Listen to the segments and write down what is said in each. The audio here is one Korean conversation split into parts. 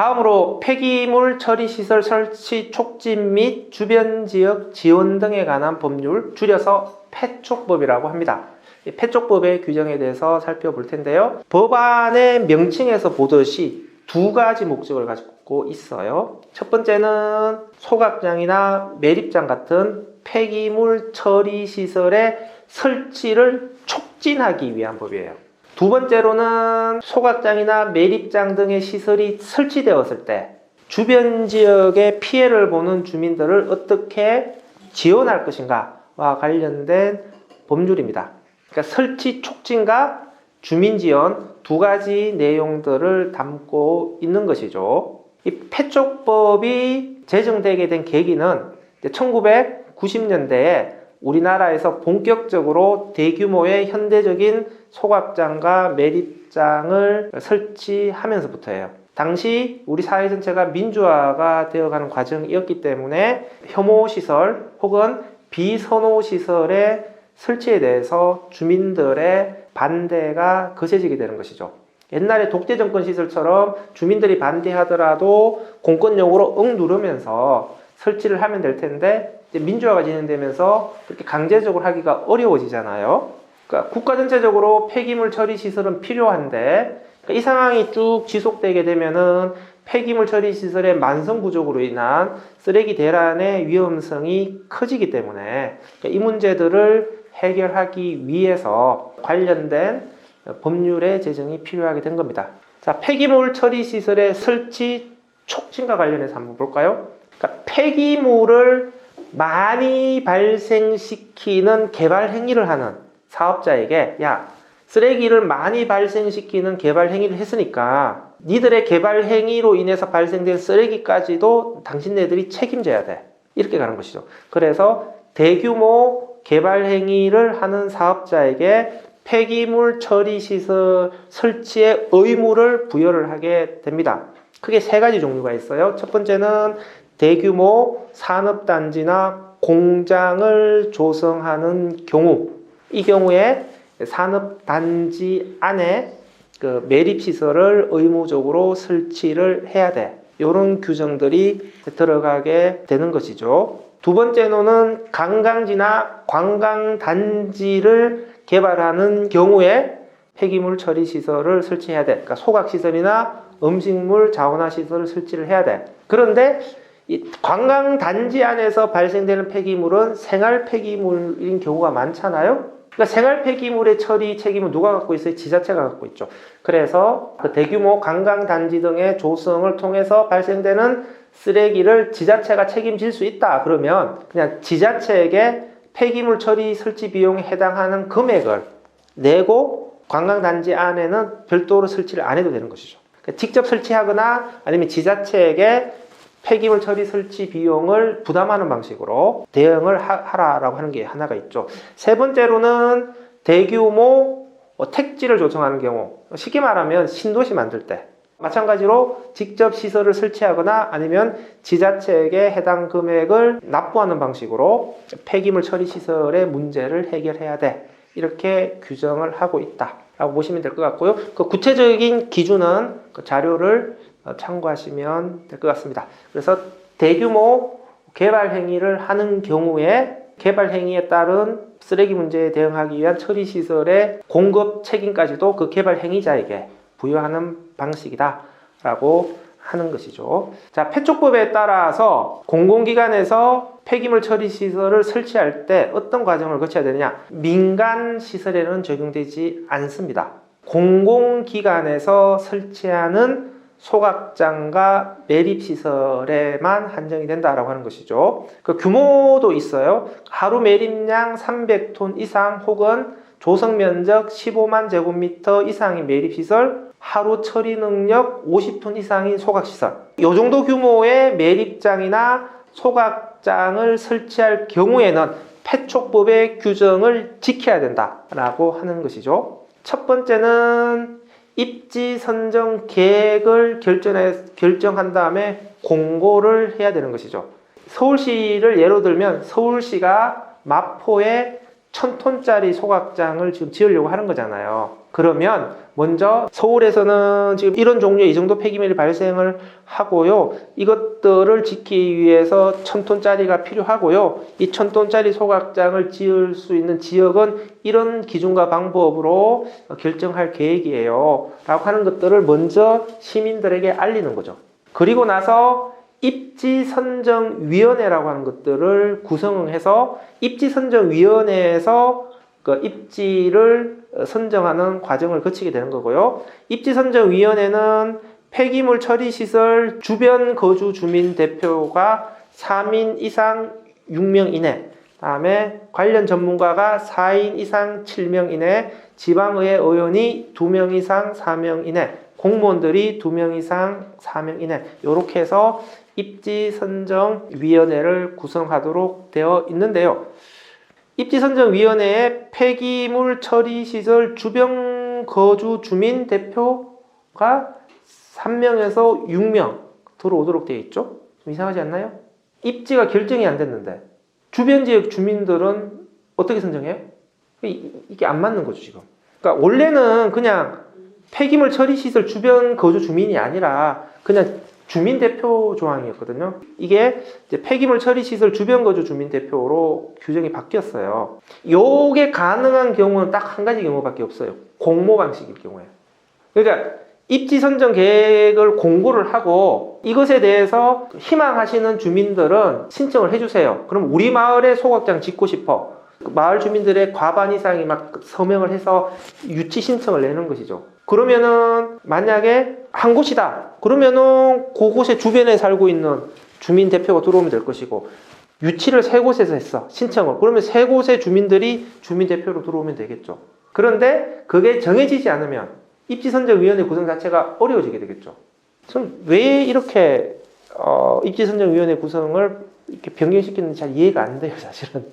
다음으로 폐기물 처리 시설 설치 촉진 및 주변 지역 지원 등에 관한 법률 줄여서 폐촉법이라고 합니다. 이 폐촉법의 규정에 대해서 살펴볼 텐데요. 법안의 명칭에서 보듯이 두 가지 목적을 가지고 있어요. 첫 번째는 소각장이나 매립장 같은 폐기물 처리 시설의 설치를 촉진하기 위한 법이에요. 두 번째로는 소각장이나 매립장 등의 시설이 설치되었을 때 주변 지역에 피해를 보는 주민들을 어떻게 지원할 것인가와 관련된 법률입니다. 그러니까 설치 촉진과 주민 지원 두 가지 내용들을 담고 있는 것이죠. 이 폐촉법이 제정되게 된 계기는 1990년대에 우리나라에서 본격적으로 대규모의 현대적인 소각장과 매립장을 설치하면서부터예요. 당시 우리 사회 전체가 민주화가 되어가는 과정이었기 때문에 혐오 시설 혹은 비선호 시설의 설치에 대해서 주민들의 반대가 거세지게 되는 것이죠. 옛날에 독재 정권 시설처럼 주민들이 반대하더라도 공권력으로 응 누르면서 설치를 하면 될 텐데 민주화가 진행되면서 그렇게 강제적으로 하기가 어려워지잖아요. 그러니까 국가 전체적으로 폐기물 처리 시설은 필요한데 그러니까 이 상황이 쭉 지속되게 되면은 폐기물 처리 시설의 만성 부족으로 인한 쓰레기 대란의 위험성이 커지기 때문에 그러니까 이 문제들을 해결하기 위해서 관련된 법률의 제정이 필요하게 된 겁니다. 자, 폐기물 처리 시설의 설치 촉진과 관련해서 한번 볼까요? 그러니까 폐기물을 많이 발생시키는 개발 행위를 하는 사업자에게 야 쓰레기를 많이 발생시키는 개발 행위를 했으니까 니들의 개발 행위로 인해서 발생된 쓰레기까지도 당신네들이 책임져야 돼 이렇게 가는 것이죠. 그래서 대규모 개발 행위를 하는 사업자에게 폐기물 처리 시설 설치의 의무를 부여를 하게 됩니다. 크게 세 가지 종류가 있어요. 첫 번째는 대규모 산업단지나 공장을 조성하는 경우, 이 경우에 산업단지 안에 그 매립시설을 의무적으로 설치를 해야 돼. 이런 규정들이 들어가게 되는 것이죠. 두 번째로는 관광지나 관광단지를 개발하는 경우에 폐기물 처리 시설을 설치해야 돼. 그러니까 소각 시설이나 음식물 자원화 시설을 설치를 해야 돼. 그런데 이 관광 단지 안에서 발생되는 폐기물은 생활 폐기물인 경우가 많잖아요. 그러니까 생활 폐기물의 처리 책임은 누가 갖고 있어요? 지자체가 갖고 있죠. 그래서 그 대규모 관광 단지 등의 조성을 통해서 발생되는 쓰레기를 지자체가 책임질 수 있다. 그러면 그냥 지자체에게 폐기물 처리 설치 비용에 해당하는 금액을 내고 관광 단지 안에는 별도로 설치를 안 해도 되는 것이죠. 그러니까 직접 설치하거나 아니면 지자체에게 폐기물 처리 설치 비용을 부담하는 방식으로 대응을 하, 라고 하는 게 하나가 있죠. 세 번째로는 대규모 뭐 택지를 조성하는 경우, 쉽게 말하면 신도시 만들 때 마찬가지로 직접 시설을 설치하거나 아니면 지자체에게 해당 금액을 납부하는 방식으로 폐기물 처리 시설의 문제를 해결해야 돼. 이렇게 규정을 하고 있다 라고 보시면 될 것 같고요. 그 구체적인 기준은 그 자료를 참고하시면 될 것 같습니다. 그래서 대규모 개발 행위를 하는 경우에 개발 행위에 따른 쓰레기 문제에 대응하기 위한 처리 시설의 공급 책임까지도 그 개발 행위자에게 부여하는 방식이다라고 하는 것이죠. 자, 폐촉법에 따라서 공공기관에서 폐기물 처리 시설을 설치할 때 어떤 과정을 거쳐야 되느냐? 민간 시설에는 적용되지 않습니다. 공공기관에서 설치하는 소각장과 매립 시설에만 한정이 된다라고 하는 것이죠. 그 규모도 있어요. 하루 매립량 300톤 이상 혹은 조성 면적 15만 제곱미터 이상의 매립 시설, 하루 처리 능력 50톤 이상인 소각 시설. 이 정도 규모의 매립장이나 소각장을 설치할 경우에는 폐촉법의 규정을 지켜야 된다라고 하는 것이죠. 첫 번째는 입지 선정 계획을 결정해, 결정한 다음에 공고를 해야 되는 것이죠. 서울시를 예로 들면 서울시가 마포에 천 톤짜리 소각장을 지금 지으려고 하는 거잖아요. 그러면 먼저 서울에서는 지금 이런 종류의 이 정도 폐기물이 발생을 하고요. 이것들을 지키기 위해서 천 톤짜리가 필요하고요. 이 천 톤짜리 소각장을 지을 수 있는 지역은 이런 기준과 방법으로 결정할 계획이에요. 라고 하는 것들을 먼저 시민들에게 알리는 거죠. 그리고 나서 입지 선정 위원회라고 하는 것들을 구성해서 입지 선정 위원회에서 그 입지를 선정하는 과정을 거치게 되는 거고요. 입지 선정 위원회는 폐기물 처리 시설 주변 거주 주민 대표가 3인 이상 6명 이내 다음에 관련 전문가가 4인 이상 7명 이내 지방의회 의원이 2명 이상 4명 이내 공무원들이 2명 이상 4명 이내 이렇게 해서 입지 선정 위원회를 구성하도록 되어 있는데요. 입지 선정 위원회에 폐기물 처리 시설 주변 거주 주민 대표가 3명에서 6명 들어오도록 되어 있죠. 좀 이상하지 않나요? 입지가 결정이 안 됐는데 주변 지역 주민들은 어떻게 선정해요? 이- 이게 안 맞는 거죠 지금. 그러니까 원래는 그냥 폐기물 처리 시설 주변 거주 주민이 아니라 그냥 주민 대표 조항이었거든요. 이게 폐기물 처리 시설 주변 거주 주민 대표로 규정이 바뀌었어요. 요게 가능한 경우는 딱 한 가지 경우밖에 없어요. 공모 방식일 경우에. 그러니까 입지 선정 계획을 공고를 하고 이것에 대해서 희망하시는 주민들은 신청을 해주세요. 그럼 우리 마을에 소각장 짓고 싶어. 그 마을 주민들의 과반 이상이 막 서명을 해서 유치 신청을 내는 것이죠. 그러면은 만약에 한 곳이다. 그러면은 그곳의 주변에 살고 있는 주민 대표가 들어오면 될 것이고 유치를 세 곳에서 했어 신청을 그러면 세 곳의 주민들이 주민 대표로 들어오면 되겠죠. 그런데 그게 정해지지 않으면 입지선정위원회 구성 자체가 어려워지게 되겠죠. 전왜 이렇게 어, 입지선정위원회 구성을 이렇게 변경시키는지 잘 이해가 안 돼요, 사실은.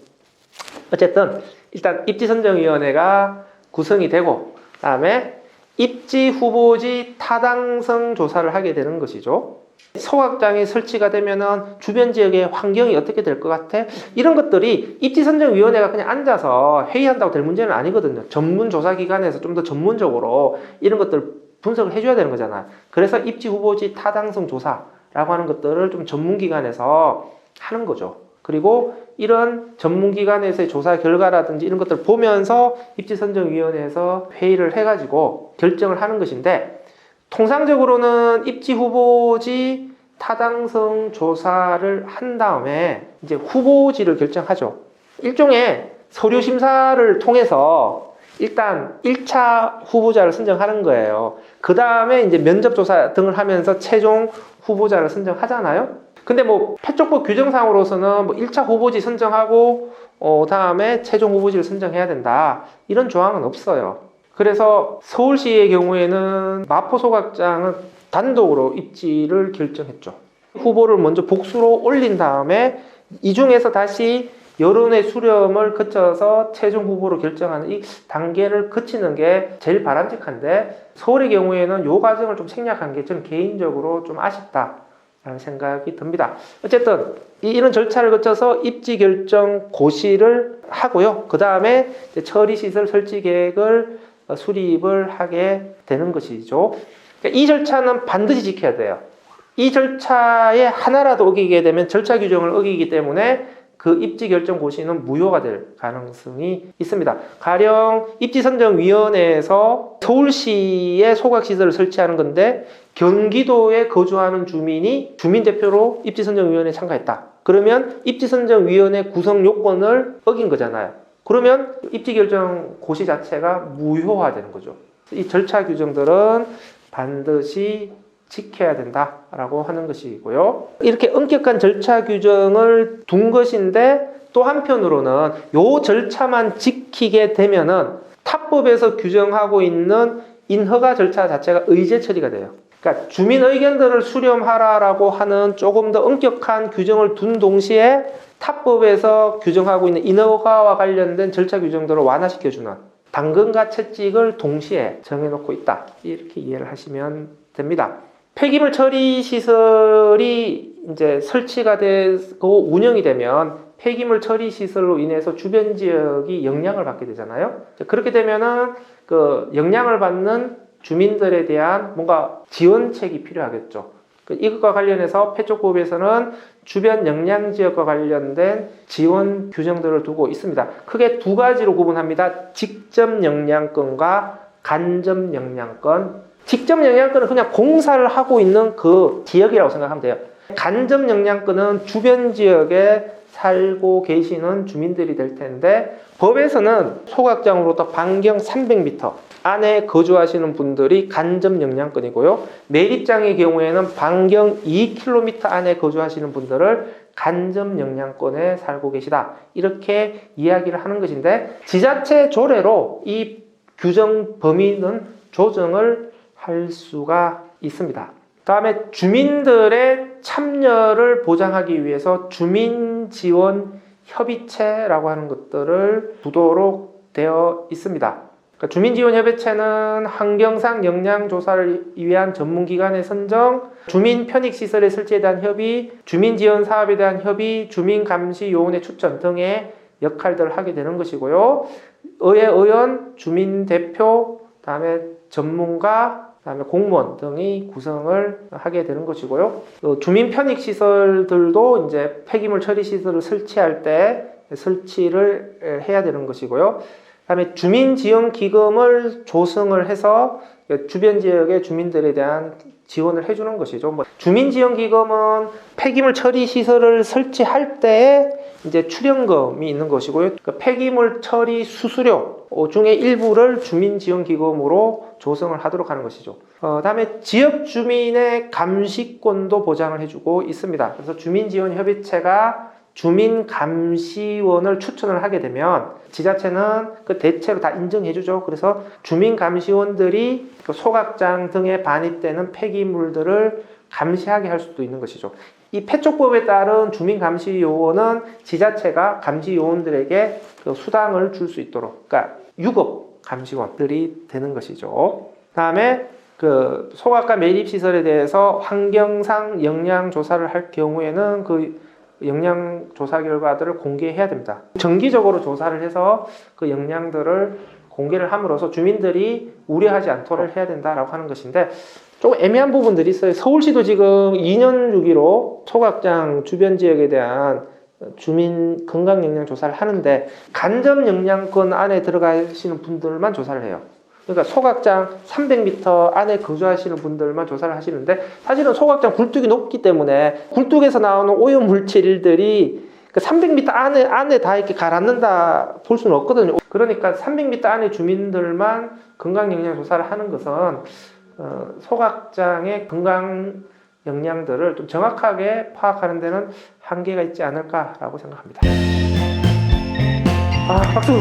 어쨌든 일단 입지선정위원회가 구성이 되고 그다음에 입지 후보지 타당성 조사를 하게 되는 것이죠. 소각장이 설치가 되면은 주변 지역의 환경이 어떻게 될 것 같아? 이런 것들이 입지선정위원회가 그냥 앉아서 회의한다고 될 문제는 아니거든요. 전문 조사 기관에서 좀 더 전문적으로 이런 것들 분석을 해줘야 되는 거잖아요. 그래서 입지 후보지 타당성 조사라고 하는 것들을 좀 전문 기관에서 하는 거죠. 그리고 이런 전문기관에서의 조사 결과라든지 이런 것들을 보면서 입지선정위원회에서 회의를 해가지고 결정을 하는 것인데 통상적으로는 입지 후보지 타당성 조사를 한 다음에 이제 후보지를 결정하죠. 일종의 서류 심사를 통해서 일단 1차 후보자를 선정하는 거예요. 그 다음에 이제 면접 조사 등을 하면서 최종 후보자를 선정하잖아요. 근데 뭐 패쪽법 규정상으로서는 뭐 1차 후보지 선정하고 어 다음에 최종 후보지를 선정해야 된다. 이런 조항은 없어요. 그래서 서울시의 경우에는 마포 소각장은 단독으로 입지를 결정했죠. 후보를 먼저 복수로 올린 다음에 이 중에서 다시 여론의 수렴을 거쳐서 최종 후보로 결정하는 이 단계를 거치는 게 제일 바람직한데 서울의 경우에는 이 과정을 좀 생략한 게 저는 개인적으로 좀 아쉽다 라는 생각이 듭니다. 어쨌든 이- 이런 절차를 거쳐서 입지 결정 고시를 하고요. 그 다음에 처리 시설 설치 계획을 어, 수립을 하게 되는 것이죠. 그러니까 이 절차는 반드시 지켜야 돼요. 이 절차에 하나라도 어기게 되면 절차 규정을 어기기 때문에 그 입지 결정 고시는 무효가 될 가능성이 있습니다. 가령 입지 선정 위원회에서 서울시에 소각 시설을 설치하는 건데 경기도에 거주하는 주민이 주민 대표로 입지 선정 위원회에 참가했다. 그러면 입지 선정 위원회 구성 요건을 어긴 거잖아요. 그러면 입지 결정 고시 자체가 무효화되는 거죠. 이 절차 규정들은 반드시 지켜야 된다라고 하는 것이고요. 이렇게 엄격한 절차 규정을 둔 것인데 또 한편으로는 요 절차만 지키게 되면은 타법에서 규정하고 있는 인허가 절차 자체가 의제 처리가 돼요. 그러니까 주민 의견들을 수렴하라라고 하는 조금 더 엄격한 규정을 둔 동시에 타법에서 규정하고 있는 인허가와 관련된 절차 규정들을 완화시켜주는 당근과 채찍을 동시에 정해놓고 있다. 이렇게 이해를 하시면 됩니다. 폐기물 처리 시설이 이제 설치가 되고 운영이 되면 폐기물 처리 시설로 인해서 주변 지역이 영향을 받게 되잖아요. 자, 그렇게 되면은 그 영향을 받는 주민들에 대한 뭔가 지원책이 필요하겠죠. 그 이것과 관련해서 폐촉법에서는 주변 영향 지역과 관련된 지원 규정들을 두고 있습니다. 크게 두 가지로 구분합니다. 직접 영향권과 간접 영향권. 직접 영향권은 그냥 공사를 하고 있는 그 지역이라고 생각하면 돼요. 간접 영향권은 주변 지역에 살고 계시는 주민들이 될 텐데 법에서는 소각장으로부터 반경 300m 안에 거주하시는 분들이 간접 영향권이고요. 매립장의 경우에는 반경 2km 안에 거주하시는 분들을 간접 영향권에 살고 계시다. 이렇게 이야기를 하는 것인데 지자체 조례로 이 규정 범위는 조정을 할 수가 있습니다. 다음에 주민들의 참여를 보장하기 위해서 주민 지원 협의체라고 하는 것들을 두도록 되어 있습니다. 그러니까 주민지원협의체는 환경상 영향조사를 위한 전문기관의 선정, 주민 편익시설의 설치에 대한 협의, 주민지원 사업에 대한 협의, 주민감시요원의 추천 등의 역할들을 하게 되는 것이고요. 의회 의원, 주민대표, 다음에 전문가, 다음에 공무원 등이 구성을 하게 되는 것이고요. 또 주민 편익 시설들도 이제 폐기물 처리 시설을 설치할 때 설치를 해야 되는 것이고요. 그다음에 주민 지원 기금을 조성을 해서 주변 지역의 주민들에 대한 지원을 해주는 것이죠. 뭐 주민 지원 기금은 폐기물 처리 시설을 설치할 때 이제 출연금이 있는 것이고요. 그 폐기물 처리 수수료 중에 일부를 주민 지원 기금으로 조성을 하도록 하는 것이죠. 어, 다음에 지역 주민의 감시권도 보장을 해주고 있습니다. 그래서 주민 지원 협의체가 주민 감시원을 추천을 하게 되면 지자체는 그 대체로 다 인정해주죠. 그래서 주민 감시원들이 그 소각장 등에 반입되는 폐기물들을 감시하게 할 수도 있는 것이죠. 이 폐촉법에 따른 주민 감시 요원은 지자체가 감시 요원들에게 그 수당을 줄 수 있도록, 그러니까 유급 감시원들이 되는 것이죠. 다음에 그 소각과 매립 시설에 대해서 환경상 영향 조사를 할 경우에는 그 영양 조사 결과들을 공개해야 됩니다. 정기적으로 조사를 해서 그 영향들을 공개를 함으로써 주민들이 우려하지 않도록 해야 된다라고 하는 것인데 조금 애매한 부분들이 있어요. 서울시도 지금 2년 주기로 소각장 주변 지역에 대한 주민 건강 영향 조사를 하는데 간접 영향권 안에 들어가시는 분들만 조사를 해요. 그러니까 소각장 300m 안에 거주하시는 분들만 조사를 하시는데 사실은 소각장 굴뚝이 높기 때문에 굴뚝에서 나오는 오염 물질들이 그 300m 안에 안에 다 이렇게 가라앉는다 볼 수는 없거든요. 그러니까 300m 안에 주민들만 건강 영향 조사를 하는 것은 어, 소각장의 건강 영향들을 좀 정확하게 파악하는 데는 한계가 있지 않을까라고 생각합니다. 아 박수.